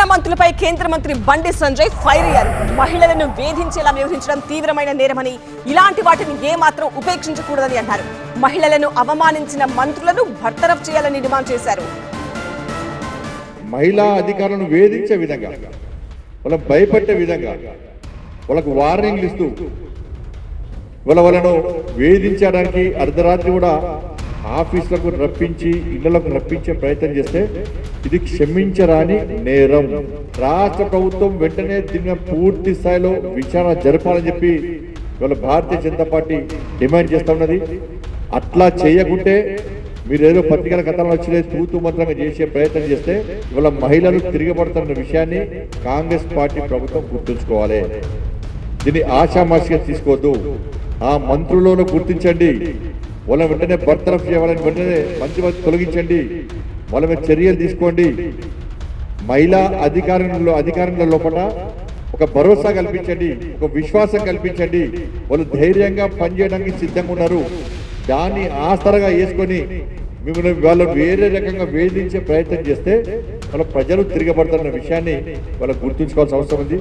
తెలంగాణ మంత్రులపై కేంద్ర మంత్రి బండి సంజయ్ ఫైర్ అయ్యారు. మహిళలను వేధించేలా వ్యవహరించడం తీవ్రమైన నేరమని ఇలాంటి వాటిని ఏమాత్రం ఉపేక్షించకూడదని అన్నారు. మహిళలను అవమానించిన మంత్రులను బర్తరఫ్ చేయాలని డిమాండ్ చేశారు. మహిళా అధికారులను వేధించే విధంగా వాళ్ళకు భయపెట్టే విధంగా వాళ్ళకు వార్నింగ్లు ఇస్తూ వాళ్ళ వాళ్ళను వేధించడానికి అర్ధరాత్రి కూడా ఆఫీసులకు రప్పించి ఇళ్ళకు రప్పించే ప్రయత్నం చేస్తే ఇది క్షమించరాని నేరం. రాష్ట్ర ప్రభుత్వం వెంటనే దీని పూర్తి స్థాయిలో విచారణ జరపాలని చెప్పి ఇవాళ భారతీయ జనతా పార్టీ డిమాండ్ చేస్తా ఉన్నది. అట్లా చేయకుంటే మీరు ఏదో పత్రికల కథలు వచ్చిన తూతు మంత్రంగా చేసే ప్రయత్నం చేస్తే ఇవాళ మహిళలు తిరగబడుతున్న విషయాన్ని కాంగ్రెస్ పార్టీ ప్రభుత్వం గుర్తుంచుకోవాలి. దీన్ని ఆషామాషిగా తీసుకోవద్దు. ఆ మంత్రులను గుర్తించండి. వాళ్ళని వెంటనే బర్తరఫ్ చేయాలని వెంటనే మంచి మంచి తొలగించండి. వాళ్ళ మీద చర్యలు తీసుకోండి. మహిళా అధికారంలో అధికారంలో లోపల ఒక భరోసా కల్పించండి. ఒక విశ్వాసం కల్పించండి. వాళ్ళు ధైర్యంగా పనిచేయడానికి సిద్ధంగా ఉన్నారు. దాన్ని ఆస్తరగా వేసుకొని మిమ్మల్ని వాళ్ళు వేరే రకంగా వేధించే ప్రయత్నం చేస్తే వాళ్ళ ప్రజలు తిరగబడుతున్న విషయాన్ని వాళ్ళకు గుర్తుంచుకోవాల్సిన అవసరం ఉంది.